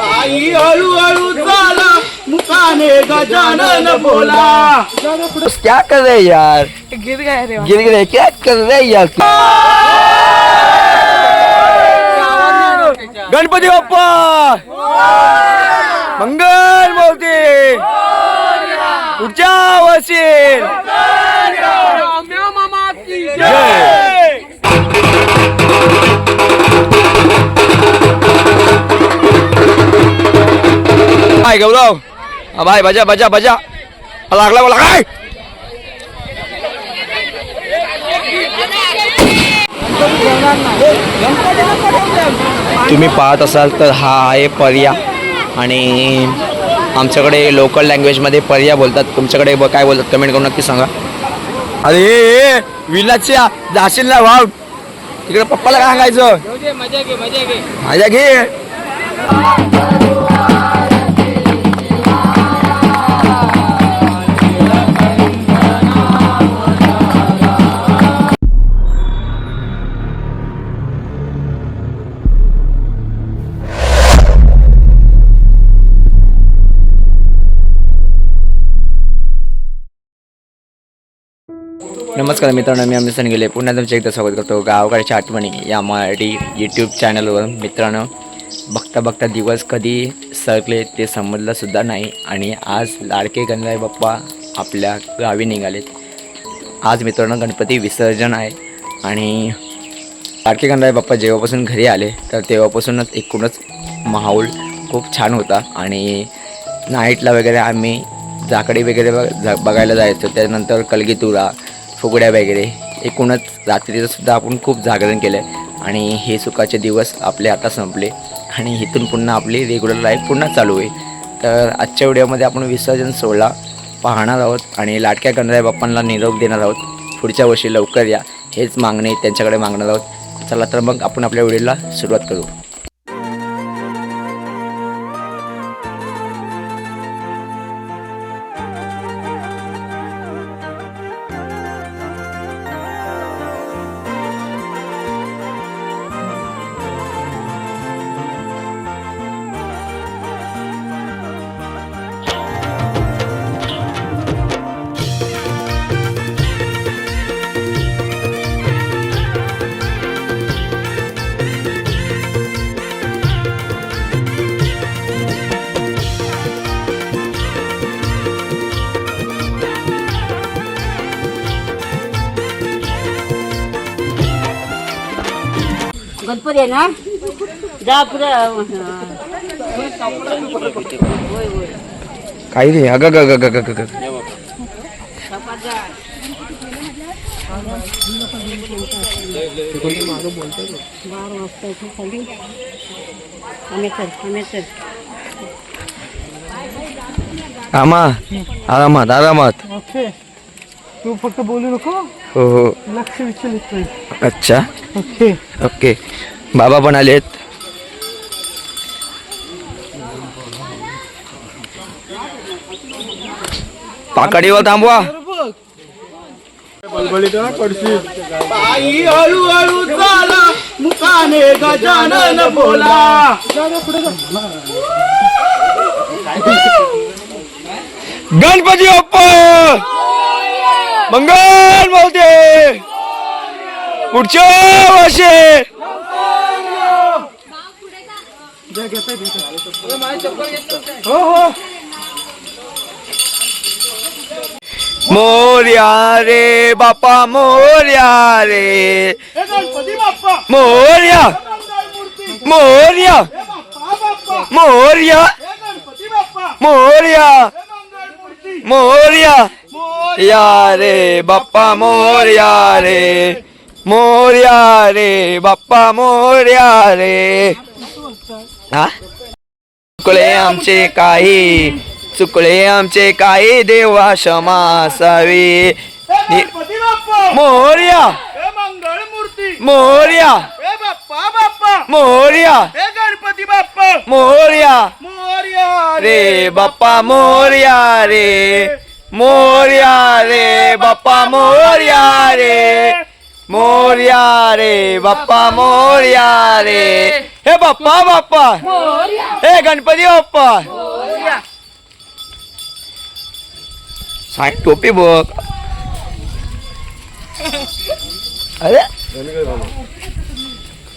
आई हळूहळू चाला मुखाने गजानन बोला. क्या कर रहे हैं यार? गिर गए रे गिर गए क्या कर रहे हैं यार? गणपती बाप्पा! मंगल मोती पुढच्या वर्षी हाय गौरव। हा, बाय बजा बजा बजा। लागला मला काय? तुम्ही पाहत असाल तर हा आहे पर्या. आणि आमच्याकडे लोकल लँग्वेजमध्ये पर्या बोलतात. तुमच्याकडे काय बोलतात? कमेंट करून नक्की सांगा. अरे विलाच्या जाशील ना वाव. तिकडे पप्पाला काय सांगायचं? मजा घे. मजा घे. नमस्कार मित्रांनो मी अमित गेले पुन्हा तुमचे एकदा स्वागत करतो. गावकडच्या आठवणी या मराठी यूट्यूब चॅनलवर मित्रांनो बघता बघता दिवस कधी सरकले ते समजलंसुद्धा नाही. आणि आज लाडके गणराय बाप्पा आपल्या गावी निघालेत. आज मित्रांनो गणपती विसर्जन आहे. आणि लाडके गणराय बाप्पा जेव्हापासून घरी आले तर तेव्हापासूनच एकूणच माहोल खूप छान होता. आणि नाईटला वगैरे आम्ही जाकडे वगैरे जा बघायला जायचो. त्यानंतर कलगीतुरा फुगड्या वगैरे एकूणच रात्रीचं सुद्धा आपण खूप जागरण केलं आहे आणि हे सुखाचे दिवस आपले आता संपले. आणि इथून पुन्हा आपली रेग्युलर लाईफ पुन्हा चालू आहे तर आजच्या व्हिडिओमध्ये आपण विसर्जन सोहळा पाहणार आहोत आणि लाडक्या गणराय बाप्पांना निरोप देणार आहोत. पुढच्या वर्षी लवकर या. हेच मागणे त्यांच्याकडे मागणार आहोत. चला तर मग आपण आपल्या व्हिडिओला सुरुवात करू. आहे ना? काही नाही. अगं ग आमा आरामात आरामात. तू फक्त बोलू नको? हो हो. लक्ष विचलित नाही अच्छा. ओके. ओके. बाबा पण आलेत पाकडीवर थांबवा मुखाने गजानन बोला गणपती बाप्पा! मंगल बोलते पुढच्या वर्षी! हो हो. मोर्या रे बाप्पा मोर्या रे. गणपती बाप्पा. मोर्या. मोर्या. बाप्पा बाप्पा. मोर्या. गणपती बाप्पा. मोर्या. मोर्या. मोर या रे बाप्पा मोर्या रे. मोर्या रे बाप्पा मोर्या रे. हा? चुकले आमचे काही चुकले आमचे काही देवा क्षमा असावी. मोर्या! मोर्या! बाप्पा बाप्पा! मोर्या! गणपती बाप्पा! मोर्या! मोर्या रे बाप्पा! मोर्या रे! मोर्या रे बाप्पा मोर्या रे! मोर्या रे बाप्पा मोर्या रे हे बाप्पा बाप्पा हे गणपती बाप्पा साई टोपी बघ अरे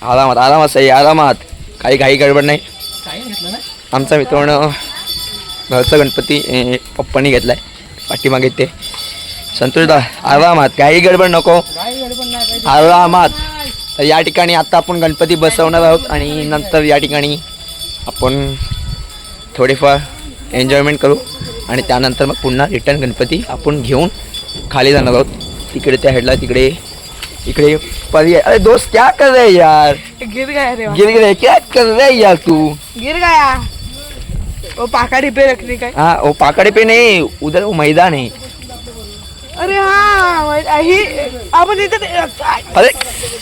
आरामात आरामात सई आरामात. काही काही गडबड नाही. आमचा मित्रांनो घरचा गणपती पप्पानी घेतलाय. पाठीमागे ते. संतोषदा आरामात काही गडबड नको. आरामात. तर या ठिकाणी आता आपण गणपती बसवणार आहोत आणि नंतर या ठिकाणी आपण थोडेफार एन्जॉयमेंट करू आणि त्यानंतर मग पुन्हा रिटर्न गणपती आपण घेऊन खाली जाणार आहोत. तिकडे त्या हेडला तिकडे इकडे पर्याय. अरे दोस्त क्या कर रहे हैं यार? गिर गया रे गिर गए क्या कर रहे हैं यार तू? गिर गया. वो पाकड़ी पे रखने का हाँ. वो पाकड़े पे नहीं उधर वो मैदान है. अरे हा ही आपण इथे अरे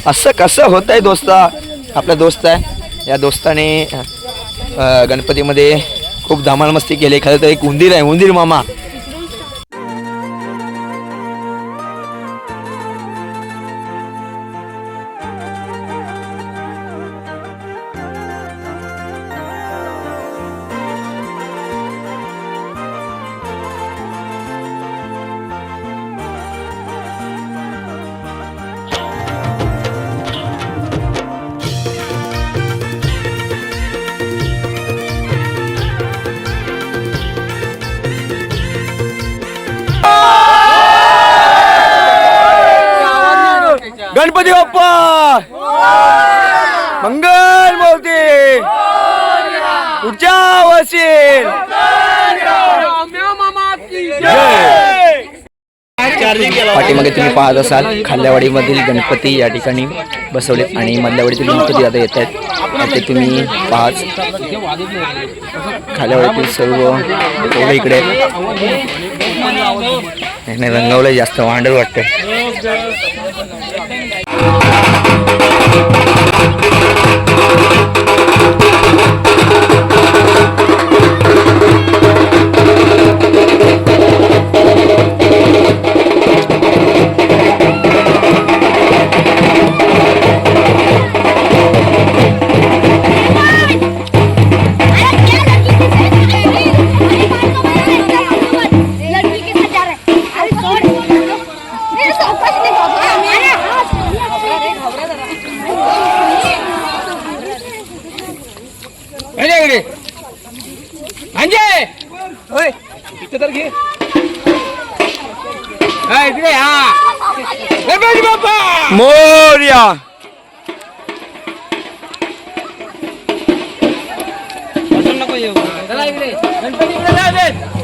असं कसं होत आहे दोस्ता? आपला दोस्त आहे. या दोस्ताने गणपतीमध्ये खूप धमाल मस्ती केली. खरं तर एक उंदीर आहे उंदीर मामा. पुढच्या असेल पाठीमागे तुम्ही पाहत असाल खाल्ल्यावाडीमधील गणपती या ठिकाणी बसवले आणि मधल्यावाडीतील गणपती आता येत आहेत. ते तुम्ही पाहाच खाल्यावाडीतील सर्व पोरं इकडे रंगवलं जास्त वांडर वाटतंय.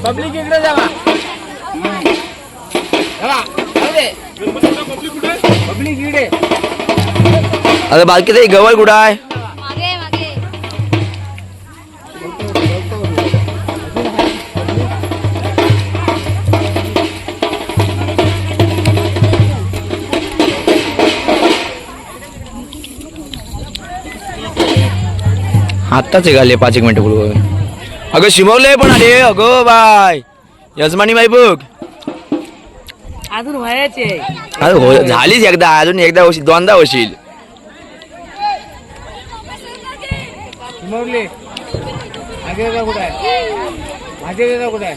पब्लिक इकडे जावा पब्लिक इकडे. अरे बाकी ते गवळ कुठं आहे? मागे मागे. आत्ताच घाले पाच एक मिनिटं पूर्वी अगं शिमवलंय पण अरे अगं बाय. यजमानी बाई बघ. अजून व्हायचे. अरे हो झालीच एकदा अजून एकदा होशील दोनदा होशील. माझे कुठे आहे? माझे कुठे आहे?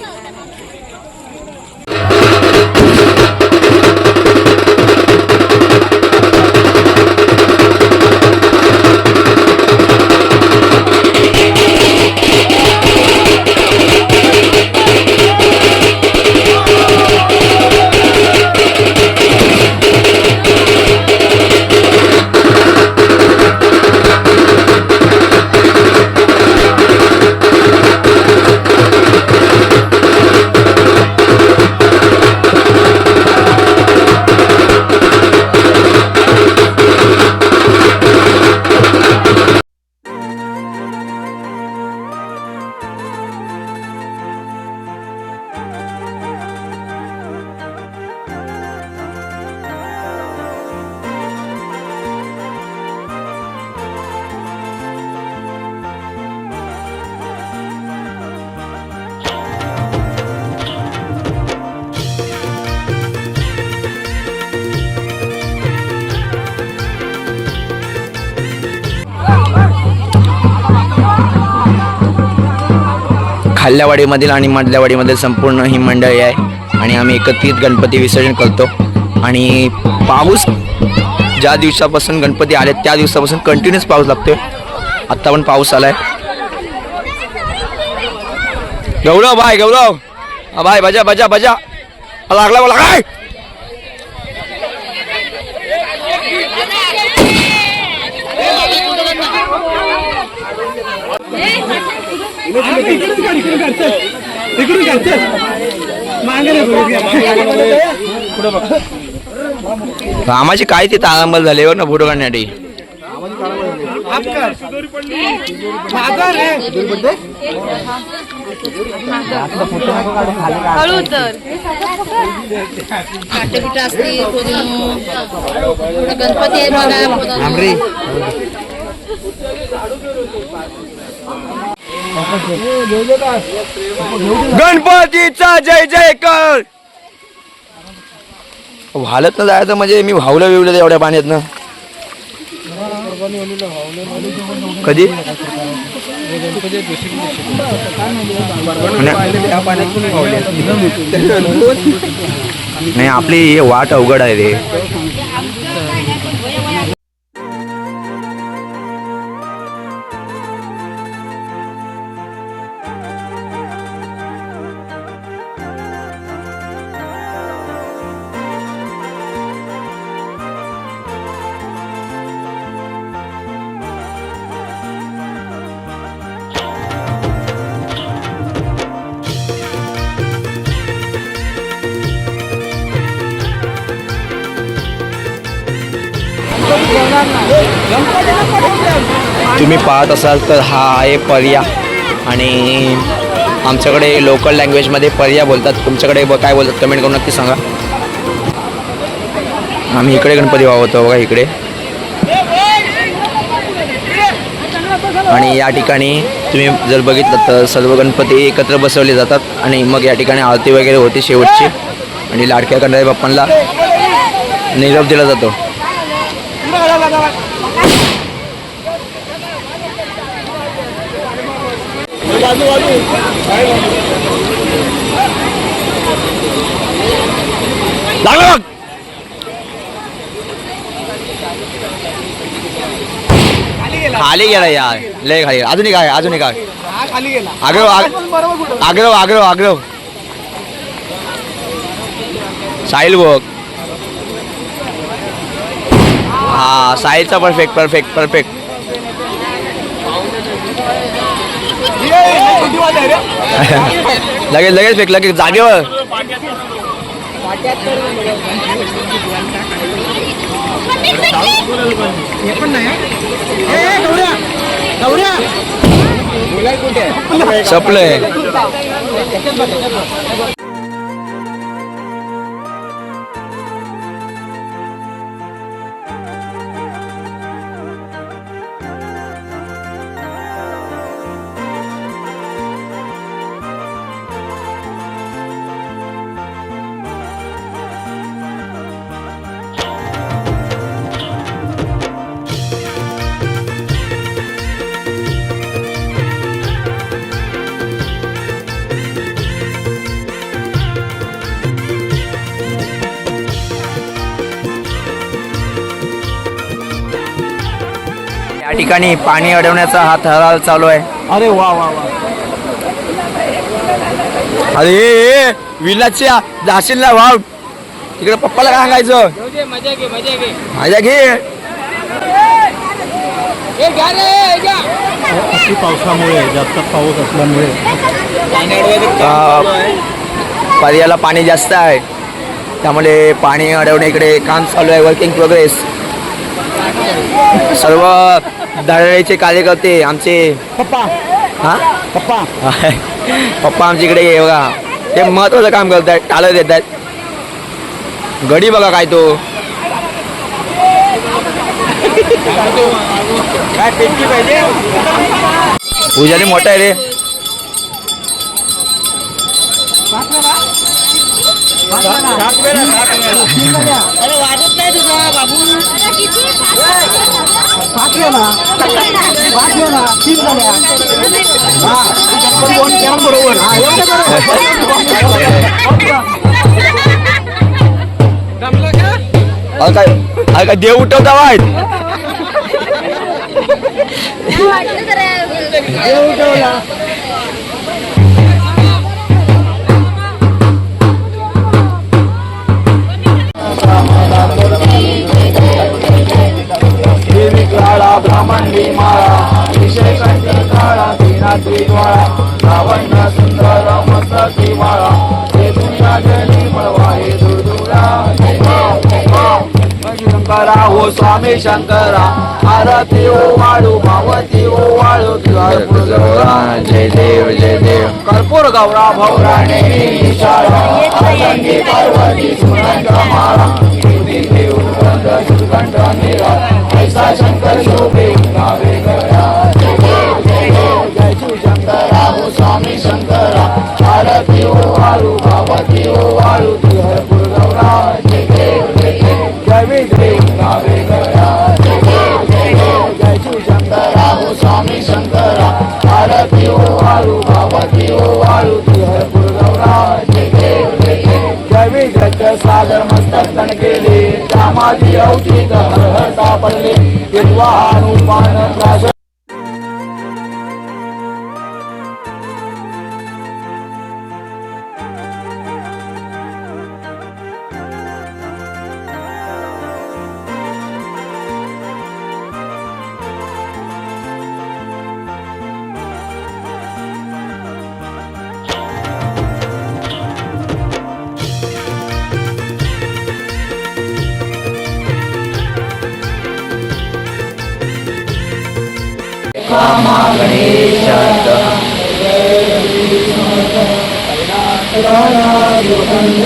खाल्ल्यावाडीमधील आणि मधल्यावाडीमधील संपूर्ण ही मंडळी आहे. आणि आम्ही एकत्रित गणपती विसर्जन करतो. आणि पाऊस ज्या दिवसापासून गणपती आले त्या दिवसापासून कंटिन्यूस पाऊस लागतोय. आत्ता पण पाऊस आलाय. गौरव भाई गौरव. बाय भाई बजा बजा बजा. लागला मला काय कामाची काय ते तारांबल झाले? हो ना फोटो काढण्यासाठी. हळू तर. काटेपिठा असते पुदिनो गणपती आहे बघा. गणपतीचा जय जय व्हालत ना जायचं म्हणजे मी वाहलं विवलं एवढ्या पाण्यात ना. कधी? नाही आपली हे वाट अवघड आहे रे. तुम्ही पाहत असाल तर हा आहे पर्या. आणि आमच्याकडे लोकल लँग्वेजमध्ये पर्या बोलतात. तुमच्याकडे ब- काय बोलतात कमेंट करून नक्की सांगा. आम्ही इकडे गणपती वावतो बघा इकडे. आणि या ठिकाणी तुम्ही जर बघितलं तर सर्व गणपती एकत्र बसवले जातात. आणि मग या ठिकाणी आरती वगैरे होते शेवटची. आणि लाडक्या गणपती बाप्पांना निरोप दिला जातो. लागला बघ. खाली गेला यार लय खाली गेला. अजून आहे अजून आहे खाली गेला आग्रव आग्रव आग्रव आग्रव साहिल बघ हा, साहिलचा परफेक्ट परफेक्ट परफेक्ट लगेच लगेच फेक लगेच जागेवर. सपलंय. या ठिकाणी पाणी अडवण्याचा हा थरार चालू आहे. अरे वा वा वा. अरे ए, ए, विलाच्या जाशील ना भाव तिकडे पप्पाला काय सांगायचं? मजा घे मजा घे. माझ्या घे. अति पावसामुळे जास्त पाऊस असल्यामुळे. अं, पर्याला पाणी जास्त आहे. त्यामुळे पाणी अडवणे इकडे काम चालू आहे वर्किंग प्रोग्रेस सर्व दळाईचे कार्यकर्ते आमचे. पप्पा. हा? पप्पा. पप्पा आमच्या इकडे ये बघा. ते महत्वाचं काम करत आहेत टाळं देत आहेत गडी बघा काय तो. काय पेटली पाहिजे? पूजारी मोठा आहे रे. अरे वाजत नाही तुझा बाबू. किती पाच ना. पाच ना. तीन झाल्या हा. अहो काय देव उठवता वाट वाटलं जरा माळा विषय कंठ काळा दिनाची ज्वाळा लावण्य सुंदर मस्तकी माळा हे दुनिया जनी मळवा हे दुर्दुरा शंकरा हो स्वामी शंकरा आरती ओ वाळू मावती ओ वाळू कर्पूर गौरा जय देव जय देव कर्पूर गौरा भौराणे शाळा आनंदी पार्वती सुनंद माळा देव सुगंध सुगंध निरा ऐसा शंकर शोभे नावे गया जय शिव शंकरा हो स्वामी शंकरा ओ वाळू ओ वाळू जय देव जय जय गया जय शिव शंकरा हो स्वामी शंकरा ओ वाळू भावती ओ वाळू जय देव जय जय दर्शन केले. मस्तक औषध केले त्यामाजी अवचित हर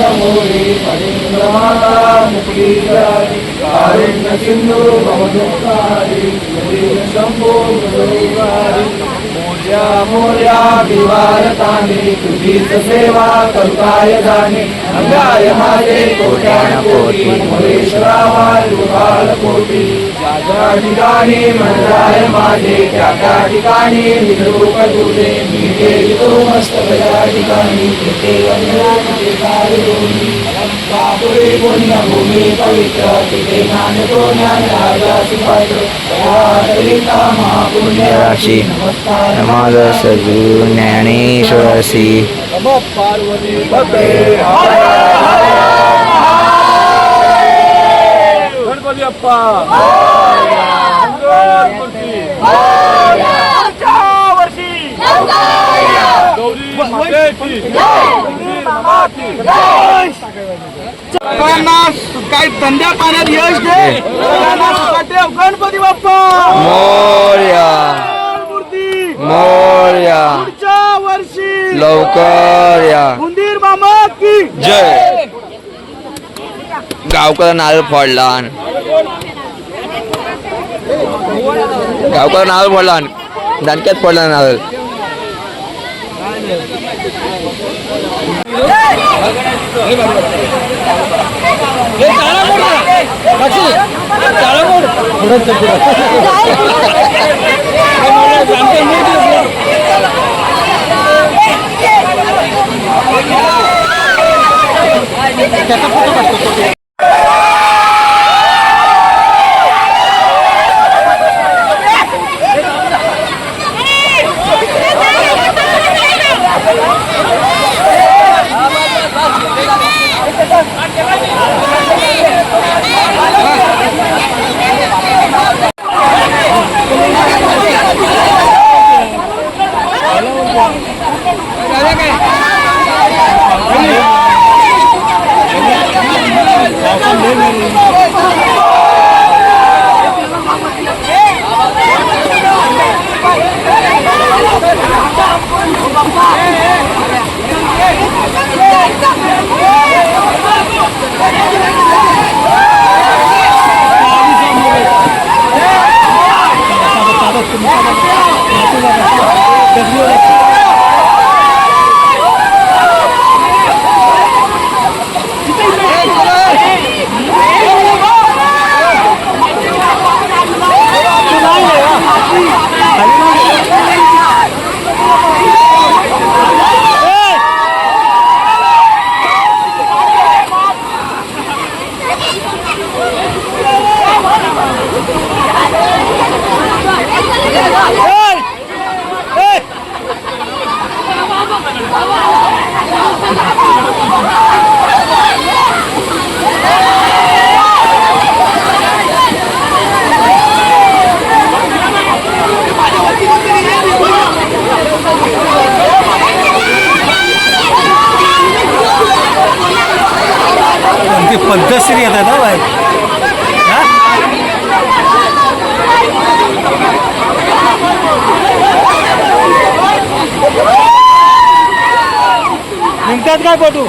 हर सापडले विद्वा हनुमान प्राश सिंधू शंभो मोर्या मोर्या विवारताने तुझीच सेवा करुताय जाणे. अंगाय माझे कोट्यान कोटी कोटी ज्या ठिकाणी माझे त्या त्या ठिकाणी निरोप तुझे. मी देतो मस्तक ठिकाणी वंदना बापुरे पुण्यभूमी पवित्र तिथे ज्ञान तो ज्ञान राजासी पात्र करिता महापुण्य राशी नमस्कार नमाज सद्गुरु ज्ञानेश्वरसी नमो पार्वती पते गणपती अप्पा सगळ्यांना काय धंद्या पाण्यात यश दे. सगळ्यांना सुखात गणपती बाप्पा. मोर्या. मूर्ती. मोर्या. पुढच्या वर्षी. लवकर या. उंदीर मामा की जय. गावकर नारळ फोडला. गावकर नारळ फोडला. दणक्यात फोडला नारळ. Kita Gracias. काय पटू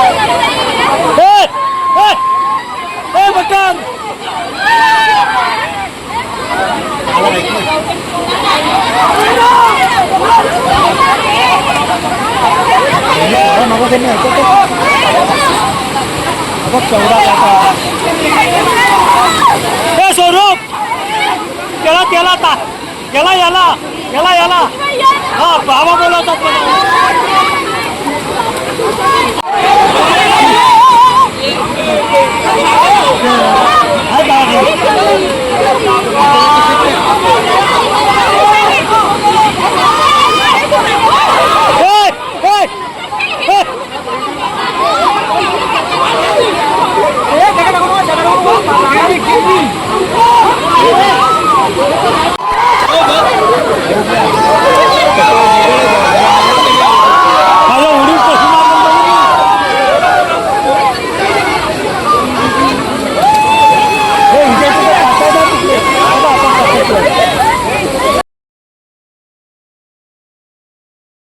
ए, ए, ए, बटन ए स्वरूप त्याला त्याला आता. याला याला याला याला. हा बाबा बोलवतात